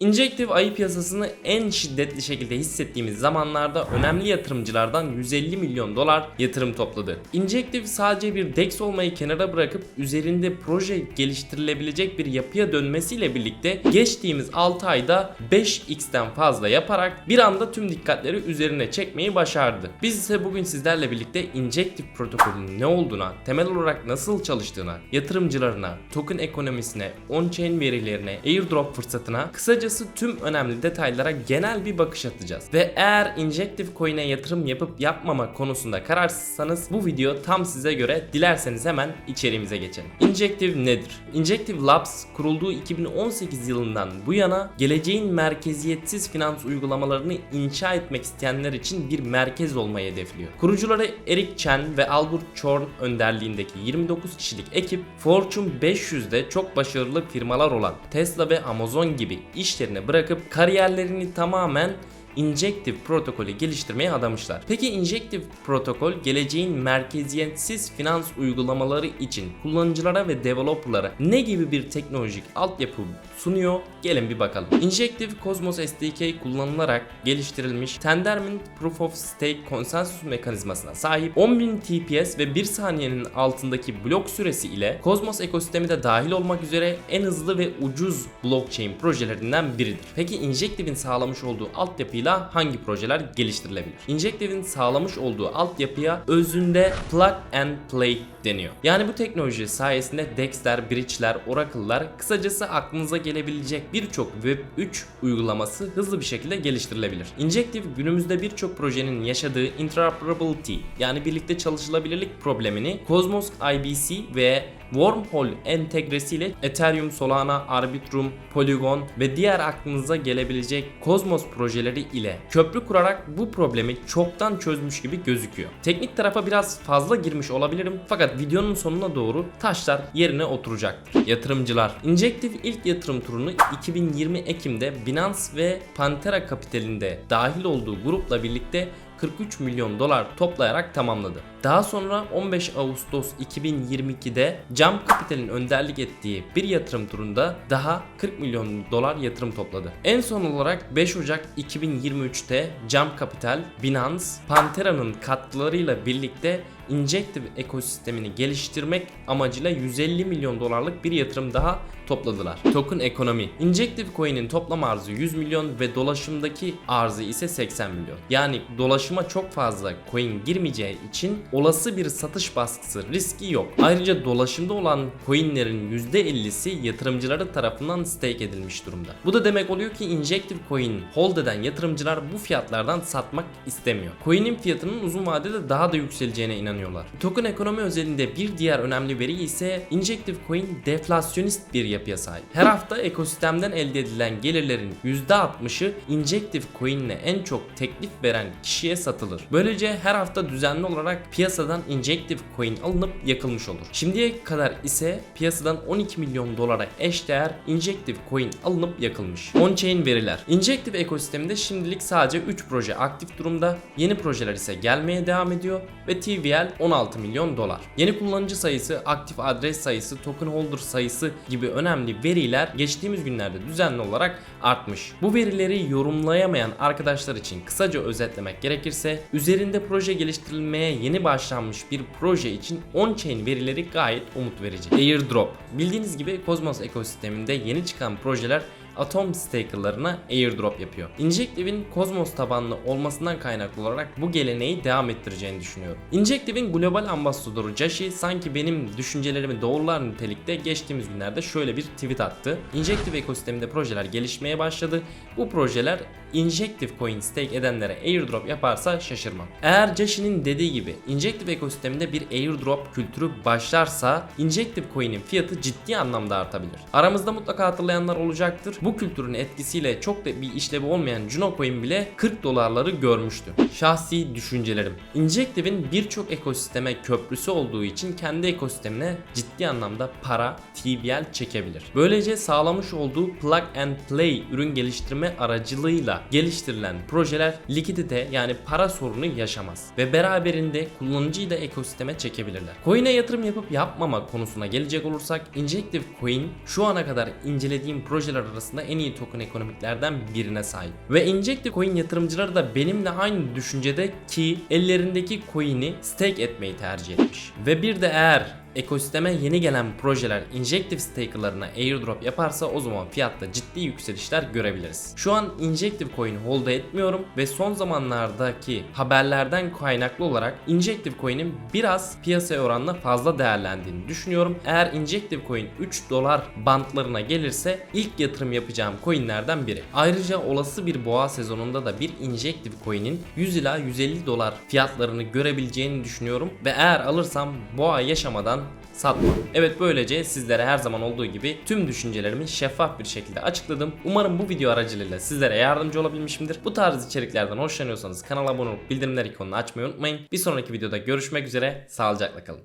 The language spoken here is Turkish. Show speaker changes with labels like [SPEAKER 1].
[SPEAKER 1] Injective ayı piyasasını en şiddetli şekilde hissettiğimiz zamanlarda önemli yatırımcılardan 150 milyon dolar yatırım topladı. Injective sadece bir DEX olmayı kenara bırakıp üzerinde proje geliştirilebilecek bir yapıya dönmesiyle birlikte geçtiğimiz 6 ayda 5x'ten fazla yaparak bir anda tüm dikkatleri üzerine çekmeyi başardı. Biz ise bugün sizlerle birlikte Injective protokolünün ne olduğuna, temel olarak nasıl çalıştığına, yatırımcılarına, token ekonomisine, on-chain verilerine, airdrop fırsatına, kısacası tüm önemli detaylara genel bir bakış atacağız. Ve eğer Injective Coin'e yatırım yapıp yapmama konusunda kararsızsanız bu video tam size göre. Dilerseniz hemen içeriğimize geçelim. Injective nedir? Injective Labs kurulduğu 2018 yılından bu yana geleceğin merkeziyetsiz finans uygulamalarını inşa etmek isteyenler için bir merkez olmayı hedefliyor. Kurucuları Eric Chen ve Albert Chorn önderliğindeki 29 kişilik ekip Fortune 500'de çok başarılı firmalar olan Tesla ve Amazon gibi işlerini bırakıp kariyerlerini tamamen Injective protokolü geliştirmeye adamışlar. Peki Injective protokol geleceğin merkeziyetsiz finans uygulamaları için kullanıcılara ve developerlara ne gibi bir teknolojik altyapı sunuyor? Gelin bir bakalım. Injective Cosmos SDK kullanılarak geliştirilmiş Tendermint Proof of Stake konsensus mekanizmasına sahip 10.000 TPS ve 1 saniyenin altındaki blok süresi ile Cosmos ekosistemi de dahil olmak üzere en hızlı ve ucuz blockchain projelerinden biridir. Peki Injective'in sağlamış olduğu altyapıyla hangi projeler geliştirilebilir? Injective'in sağlamış olduğu altyapıya özünde plug and play deniyor. Yani bu teknoloji sayesinde DEX'ler, Bridge'ler, Oracle'lar kısacası aklınıza gelebilecek birçok Web 3 uygulaması hızlı bir şekilde geliştirilebilir. Injective günümüzde birçok projenin yaşadığı interoperability yani birlikte çalışılabilirlik problemini Cosmos IBC ve Wormhole entegresiyle Ethereum, Solana, Arbitrum, Polygon ve diğer aklınıza gelebilecek Cosmos projeleri ile köprü kurarak bu problemi çoktan çözmüş gibi gözüküyor. Teknik tarafa biraz fazla girmiş olabilirim fakat videonun sonuna doğru taşlar yerine oturacaktır. Yatırımcılar Injective ilk yatırım turunu 2020 Ekim'de Binance ve Pantera Kapital'inde dahil olduğu grupla birlikte 43 milyon dolar toplayarak tamamladı. Daha sonra 15 Ağustos 2022'de Jump Capital'in önderlik ettiği bir yatırım turunda daha 40 milyon dolar yatırım topladı. En son olarak 5 Ocak 2023'te Jump Capital, Binance, Pantera'nın katkılarıyla birlikte Injective ekosistemini geliştirmek amacıyla 150 milyon dolarlık bir yatırım daha topladılar. Token ekonomi. Injective Coin'in toplam arzı 100 milyon ve dolaşımdaki arzı ise 80 milyon. Yani dolaşıma çok fazla coin girmeyeceği için olası bir satış baskısı riski yok. Ayrıca dolaşımda olan coinlerin %50'si yatırımcıları tarafından stake edilmiş durumda. Bu da demek oluyor ki Injective Coin hold eden yatırımcılar bu fiyatlardan satmak istemiyor. Coin'in fiyatının uzun vadede daha da yükseleceğine inanıyorlar. Token ekonomi özelinde bir diğer önemli veri ise Injective Coin deflasyonist bir yapıya sahip. Her hafta ekosistemden elde edilen gelirlerin %60'ı Injective Coin ile en çok teklif veren kişiye satılır. Böylece her hafta düzenli olarak piyasadan Injective Coin alınıp yakılmış olur. Şimdiye kadar ise piyasadan 12 milyon dolara eşdeğer Injective Coin alınıp yakılmış. On-chain veriler. Injective ekosisteminde şimdilik sadece 3 proje aktif durumda. Yeni projeler ise gelmeye devam ediyor ve TVL 16 milyon dolar. Yeni kullanıcı sayısı, aktif adres sayısı, token holder sayısı gibi önemli veriler geçtiğimiz günlerde düzenli olarak artmış. Bu verileri yorumlayamayan arkadaşlar için kısaca özetlemek gerekirse üzerinde proje geliştirilmeye yeni başlanmış bir proje için on-chain verileri gayet umut verici. Airdrop. Bildiğiniz gibi Cosmos ekosisteminde yeni çıkan projeler Atom stakerlarına airdrop yapıyor. Injective'in Cosmos tabanlı olmasından kaynaklı olarak bu geleneği devam ettireceğini düşünüyorum. Injective'in global ambasadoru Jashi sanki benim düşüncelerimi doğrular nitelikte geçtiğimiz günlerde şöyle bir tweet attı. Injective ekosisteminde projeler gelişmeye başladı. Bu projeler Injective Coin stake edenlere airdrop yaparsa şaşırmam. Eğer Jashi'nin dediği gibi Injective ekosisteminde bir airdrop kültürü başlarsa Injective Coin'in fiyatı ciddi anlamda artabilir. Aramızda mutlaka hatırlayanlar olacaktır. Bu kültürün etkisiyle çok da bir işlevi olmayan Juno Coin bile 40 dolarları görmüştü. Şahsi düşüncelerim. Injective'in birçok ekosisteme köprüsü olduğu için kendi ekosistemine ciddi anlamda para, TVL çekebilir. Böylece sağlamış olduğu plug and play ürün geliştirme aracılığıyla geliştirilen projeler likidite yani para sorunu yaşamaz ve beraberinde kullanıcıyı da ekosisteme çekebilirler. Coin'e yatırım yapıp yapmama konusuna gelecek olursak Injective Coin şu ana kadar incelediğim projeler arasında arasında en iyi token ekonomiklerden birine sahip. Ve Injective Coin yatırımcıları da benimle aynı düşüncede ki ellerindeki coin'i stake etmeyi tercih etmiş. Ve bir de eğer ekosisteme yeni gelen projeler Injective stakerlarına airdrop yaparsa o zaman fiyatta ciddi yükselişler görebiliriz. Şu an Injective Coin hold etmiyorum ve son zamanlardaki haberlerden kaynaklı olarak Injective Coin'in biraz piyasaya oranla fazla değerlendiğini düşünüyorum. Eğer Injective Coin 3 dolar bantlarına gelirse ilk yatırım yapacağım coinlerden biri. Ayrıca olası bir boğa sezonunda da bir Injective Coin'in 100 ila 150 dolar fiyatlarını görebileceğini düşünüyorum ve eğer alırsam boğa yaşamadan satmam. Evet böylece sizlere her zaman olduğu gibi tüm düşüncelerimi şeffaf bir şekilde açıkladım. Umarım bu video aracılığıyla sizlere yardımcı olabilmişimdir. Bu tarz içeriklerden hoşlanıyorsanız kanala abone olup bildirimler ikonunu açmayı unutmayın. Bir sonraki videoda görüşmek üzere. Sağlıcakla kalın.